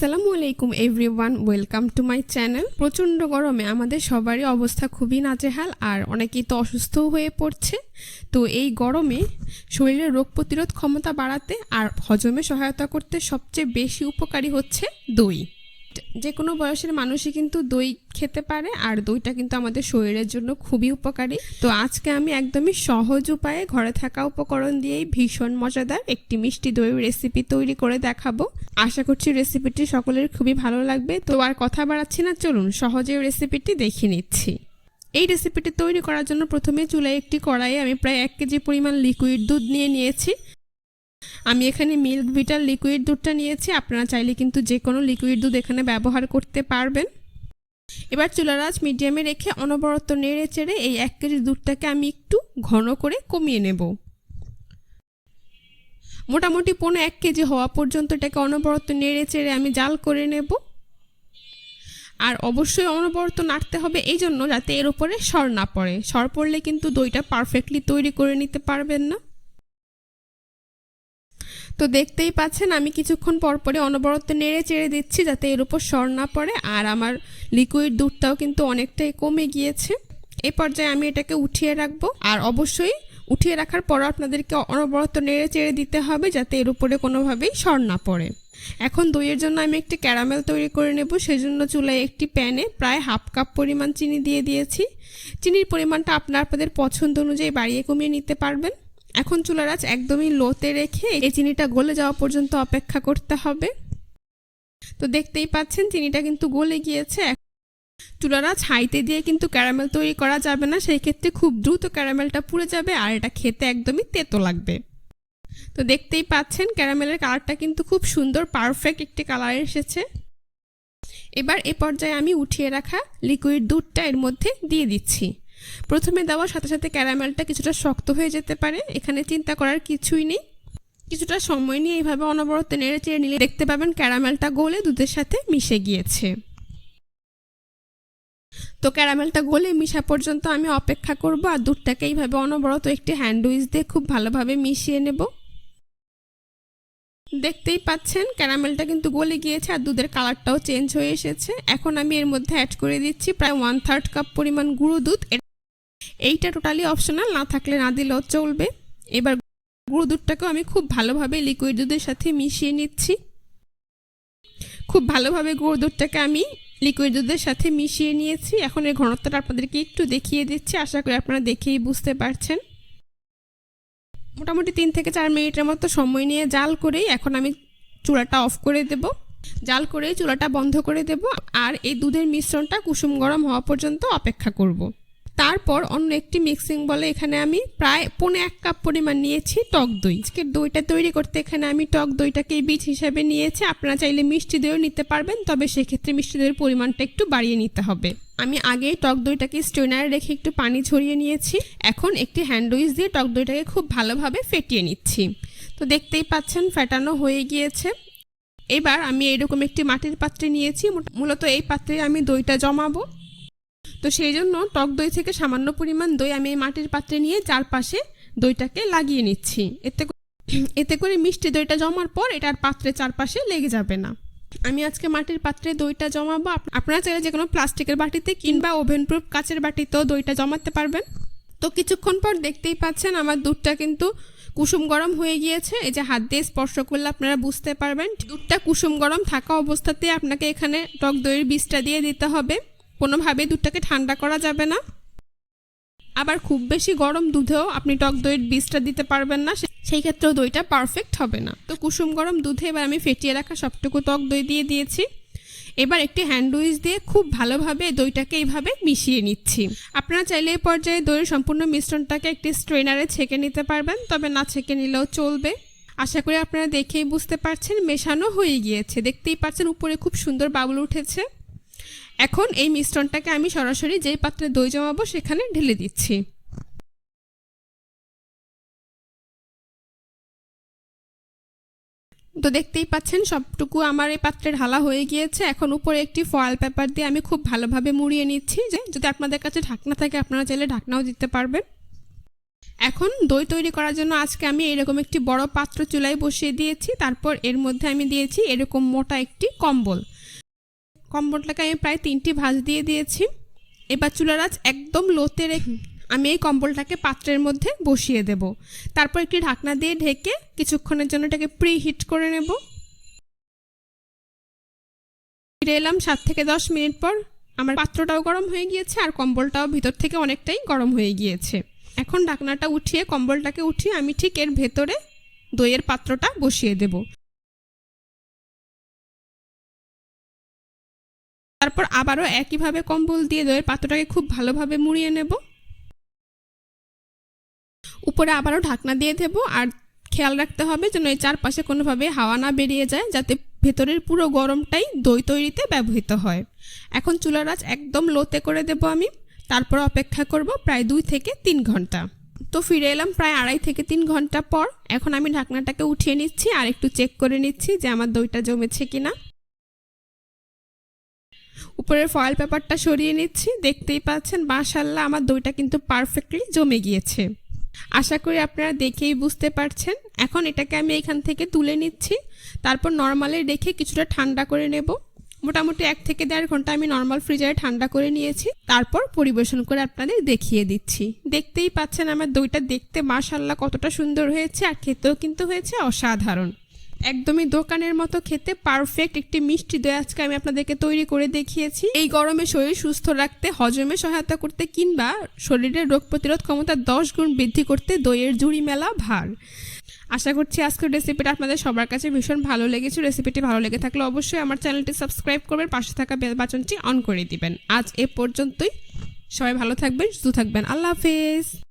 আসসালামু আলাইকুম everyone, welcome to my channel. প্রচণ্ড গরমে আমাদের সবারই অবস্থা খুবই নাজেহাল আর অনেকেই তো অসুস্থ হয়ে পড়ছে। তো এই গরমে শরীরের রোগ প্রতিরোধ ক্ষমতা বাড়াতে আর হজমে সহায়তা করতে সবচেয়ে বেশি উপকারী হচ্ছে দই। যে কোনো বয়সের মানুষই কিন্তু দই খেতে পারে, আর দইটা কিন্তু আমাদের শরীরের জন্য খুবই উপকারী। তো আজকে আমি একদমই সহজ উপায়ে ঘরে থাকা উপকরণ দিয়েই ভীষণ মজাদার একটি মিষ্টি দই রেসিপি তৈরি করে দেখাবো। আশা করছি রেসিপিটি সকলের খুবই ভালো লাগবে। তো আর কথা বাড়াচ্ছি না, চলুন সহজে রেসিপিটি দেখে নিচ্ছি। এই রেসিপিটি তৈরি করার জন্য প্রথমে চুলায় একটি কড়াইয়ে আমি প্রায় এক কেজি পরিমাণ লিকুইড দুধ নিয়ে নিয়েছি। আমি এখানে মিল্ক ভিটার লিকুইড দুধটা নিয়েছি। আপনারা চাইলে কিন্তু যে কোনো লিকুইড দুধ এখানে ব্যবহার করতে পারবেন। এবার চুলার আঁচ মিডিয়ামে রেখে অনবরত নেড়ে চেড়ে এই এক কেজি দুধটাকে আমি একটু ঘন করে কমিয়ে নেব। মোটামুটি পৌনে এক কেজি হওয়া পর্যন্ত এটাকে অনবরত নেড়ে চেড়ে আমি জাল করে নেব। আর অবশ্যই অনবরত নাড়তে হবে এই জন্য যাতে এর উপরে সর না পড়ে। সর পড়লে কিন্তু দইটা পারফেক্টলি তৈরি করে নিতে পারবেন না। তো দেখতেই পাচ্ছেন, আমি কিছুক্ষণ পর পরে অনবরত নেড়ে চেড়ে দিচ্ছি যাতে এর উপর সর না পড়ে আর আমার লিকুইড দুধটাও কিন্তু অনেকটাই কমে গিয়েছে। এ পর্যায়ে আমি এটাকে উঠিয়ে রাখব। আর অবশ্যই উঠিয়ে রাখার পর আপনাদেরকে অনবরত নেড়ে চেড়ে দিতে হবে যাতে এর উপরে কোনোভাবেই সর না পড়ে। এখন দইয়ের জন্য আমি একটি ক্যারামেল তৈরি করে নেব। সেজন্য চুলায় একটি প্যানে প্রায় হাফ কাপ পরিমাণ চিনি দিয়ে দিয়েছি। চিনির পরিমাণটা আপনার আপনাদের পছন্দ অনুযায়ী বাড়িয়ে কমিয়ে নিতে পারবেন। এখন চুলার আঁচ একদমই লোতে রেখে এই চিনিটা গলে যাওয়া পর্যন্ত অপেক্ষা করতে হবে। তো দেখতেই পাচ্ছেন, চিনিটা কিন্তু গলে গিয়েছে। চুলার আঁচ হাইতে দিয়ে কিন্তু ক্যারামেল তৈরি করা যাবে না, সেই ক্ষেত্রে খুব দ্রুত ক্যারামেলটা পুড়ে যাবে আর এটা খেতে একদমই তেতো লাগবে। তো দেখতেই পাচ্ছেন, ক্যারামেলের কালারটা কিন্তু খুব সুন্দর, পারফেক্ট একটি কালার এসেছে। এবার এ পর্যায়ে আমি উঠিয়ে রাখা লিকুইড দুধটা এর মধ্যে দিয়ে দিচ্ছি। প্রথমে দেওয়ার সাথে সাথে ক্যারামেলটা কিছুটা শক্ত হয়ে যেতে পারে। এখানে চিন্তা করার কিছুই নেই। কিছুটা সময় নিয়ে এইভাবে অনবরত নেড়ে চেড়ে নিলে দেখতে পাবেন ক্যারামেলটা গলে দুধের সাথে মিশে গিয়েছে। তো ক্যারামেলটা গলে মিশা পর্যন্ত আমি অপেক্ষা করব আর দুধটাকে এইভাবে অনবরত একটি হ্যান্ডউইচ দিয়ে খুব ভালোভাবে মিশিয়ে নেব। দেখতেই পাচ্ছেন ক্যারামেলটা কিন্তু গলে গিয়েছে আর দুধের কালারটাও চেঞ্জ হয়ে এসেছে। এখন আমি এর মধ্যে অ্যাড করে দিচ্ছি প্রায় ওয়ান থার্ড কাপ পরিমাণ গুঁড়ো দুধ। এইটা টোটালি অপশনাল না থাকলে না দিলেও চলবে। এবার গুঁড়ো দুধটাকেও আমি খুব ভালোভাবে লিকুইড দুধের সাথে মিশিয়ে নিচ্ছি। খুব ভালোভাবে গুঁড়ো দুধটাকে আমি লিকুইড দুধের সাথে মিশিয়ে নিয়েছি। এখন এই ঘনত্বটা আপনাদেরকে একটু দেখিয়ে দিচ্ছি। আশা করি আপনারা দেখেই বুঝতে পারছেন। মোটামুটি তিন থেকে চার মিনিটের মতো সময় নিয়ে জাল করেই এখন আমি চুলাটা অফ করে দেব। জাল করে চুলাটা বন্ধ করে দেব। আর এই দুধের মিশ্রণটা কুসুম গরম হওয়া পর্যন্ত অপেক্ষা করব। তারপর অন্য একটি মিক্সিং বলে এখানে আমি প্রায় পৌনে এক কাপ পরিমাণ নিয়েছি টক দই। আজকে দইটা তৈরি করতে এখানে আমি টক দইটাকে বীজ হিসাবে নিয়েছি। আপনারা চাইলে মিষ্টি দইও নিতে পারবেন, তবে সেক্ষেত্রে মিষ্টি দইয়ের পরিমাণটা একটু বাড়িয়ে নিতে হবে। আমি আগেই টক দইটাকে স্ট্রেনারে রেখে একটু পানি ছড়িয়ে নিয়েছি। এখন একটি হ্যান্ডউইচ দিয়ে টক দইটাকে খুব ভালোভাবে ফেটিয়ে নিচ্ছি। তো দেখতেই পাচ্ছেন, ফেটানো হয়ে গিয়েছে। এবার আমি এরকম একটি মাটির পাত্রে নিয়েছি। মূলত এই পাত্রে আমি দইটা জমাবো। তো সেই জন্য টক দই থেকে সামান্য পরিমাণ দই আমি এই মাটির পাত্রে নিয়ে চারপাশে দইটাকে লাগিয়ে নিচ্ছি। এতে এতে করে মিষ্টি দইটা জমার পর এটার পাত্রে চারপাশে লেগে যাবে না। আমি আজকে মাটির পাত্রে দইটা জমাবো। আপনারা চাইলে যে কোনো প্লাস্টিকের বাটিতে কিংবা ওভেন প্রুফ কাচের বাটিতেও দইটা জমাতে পারবেন। তো কিছুক্ষণ পর দেখতেই পাচ্ছেন আমার দুধটা কিন্তু কুসুম গরম হয়ে গিয়েছে। এই যে হাত দিয়ে স্পর্শ করলে আপনারা বুঝতে পারবেন। দুধটা কুসুম গরম থাকা অবস্থাতে আপনাকে এখানে টক দইয়ের বীজটা দিয়ে দিতে হবে। কোনোভাবে দুধটাকে ঠান্ডা করা যাবে না। আবার খুব বেশি গরম দুধেও আপনি টক দইয়ের বীজটা দিতে পারবেন না। সেই ক্ষেত্রেও দইটা পারফেক্ট হবে না। তো কুসুম গরম দুধে এবার আমি ফেটিয়ে রাখা সবটুকু টক দই দিয়ে দিয়েছি। এবার একটি হ্যান্ডউইচ দিয়ে খুব ভালোভাবে দইটাকে এইভাবে মিশিয়ে নিচ্ছি। আপনারা চাইলে এই পর্যায়ে দইয়ের সম্পূর্ণ মিশ্রণটাকে একটি স্ট্রেনারে ছেঁকে নিতে পারবেন, তবে না ছেঁকে নিলেও চলবে। আশা করি আপনারা দেখেই বুঝতে পারছেন, মেশানো হয়ে গিয়েছে। দেখতেই পাচ্ছেন, উপরে খুব সুন্দর বাবুল উঠেছে। এখন এই মিশ্রণটাকে আমি সরাসরি যেই পাত্রে দই জমাবো সেখানে ঢেলে দিচ্ছি। তো দেখতেই পাচ্ছেন সবটুকু আমার এই পাত্রে ঢালা হয়ে গিয়েছে। এখন উপরে একটি ফয়েল পেপার দিয়ে আমি খুব ভালোভাবে মুড়িয়ে নিচ্ছি যে, যদি আপনাদের কাছে ঢাকনা থাকে আপনারা চাইলে ঢাকনাও দিতে পারবেন। এখন দই তৈরি করার জন্য আজকে আমি এরকম একটি বড় পাত্র চুলায় বসিয়ে দিয়েছি। তারপর এর মধ্যে আমি দিয়েছি এরকম মোটা একটি কম্বল। কম্বলটাকে আমি প্রায় তিনটি ভাঁজ দিয়ে দিয়েছি। এবার চুলার আঁচ একদম লোতে রেখে আমি এই কম্বলটাকে পাত্রের মধ্যে বসিয়ে দেব। তারপর একটি ঢাকনা দিয়ে ঢেকে কিছুক্ষণের জন্য এটাকে প্রি হিট করে নেব। ফিরে এলাম সাত থেকে দশ মিনিট পর। আমার পাত্রটাও গরম হয়ে গিয়েছে আর কম্বলটাও ভিতর থেকে অনেকটাই গরম হয়ে গিয়েছে। এখন ঢাকনাটা উঠিয়ে কম্বলটাকে উঠিয়ে আমি ঠিক এর ভেতরে দইয়ের পাত্রটা বসিয়ে দেব। তারপর আবারও একইভাবে কম্বল দিয়ে দইয়ের পাত্রটাকে খুব ভালোভাবে মুড়িয়ে নেব। উপরে আবারও ঢাকনা দিয়ে দেব আর খেয়াল রাখতে হবে যেন এই চারপাশে কোনোভাবে হাওয়া না বেরিয়ে যায় যাতে ভেতরের পুরো গরমটাই দই তৈরিতে ব্যবহৃত হয়। এখন চুলার আঁচ একদম লোতে করে দেব আমি। তারপর অপেক্ষা করব প্রায় দুই থেকে তিন ঘণ্টা। তো ফিরে এলাম প্রায় আড়াই থেকে তিন ঘণ্টা পর। এখন আমি ঢাকনাটাকে উঠিয়ে নিচ্ছি আর একটু চেক করে নিচ্ছি যে আমার দইটা জমেছে কিনা। উপরের ফয়েল পেপারটা সরিয়ে নিচ্ছি। দেখতেই পাচ্ছেন মাশাল্লাহ আমার দইটা কিন্তু পারফেক্টলি জমে গিয়েছে। আশা করি আপনারা দেখেই বুঝতে পারছেন। এখন এটাকে আমি এখান থেকে তুলে নিচ্ছি। তারপর নর্মালে রেখে কিছুটা ঠান্ডা করে নেব। মোটামুটি এক থেকে দেড় ঘণ্টা আমি নর্মাল ফ্রিজারে ঠান্ডা করে নিয়েছি। তারপর পরিবেশন করে আপনাদের দেখিয়ে দিচ্ছি। দেখতেই পাচ্ছেন, আমার দইটা দেখতে মাশাল্লাহ কতটা সুন্দর হয়েছে, আর খেতেও কিন্তু হয়েছে অসাধারণ। একদমই দোকানের মতো খেতে পারফেক্ট একটি মিষ্টি দই আজকে আমি আপনাদেরকে তৈরি করে দেখিয়েছি। এই গরমে শরীর সুস্থ রাখতে, হজমে সহায়তা করতে কিংবা শরীরের রোগ প্রতিরোধ ক্ষমতা দশ গুণ বৃদ্ধি করতে দইয়ের জুড়ি মেলা ভার। আশা করছি আজকের রেসিপিটা আপনাদের সবার কাছে ভীষণ ভালো লেগেছে। রেসিপিটি ভালো লেগে থাকলে অবশ্যই আমার চ্যানেলটি সাবস্ক্রাইব করবেন, পাশে থাকা বেল অন করে দিবেন। আজ এ পর্যন্তই। সবাই ভালো থাকবেন, সুস্থ থাকবেন। আল্লাহ হাফেজ।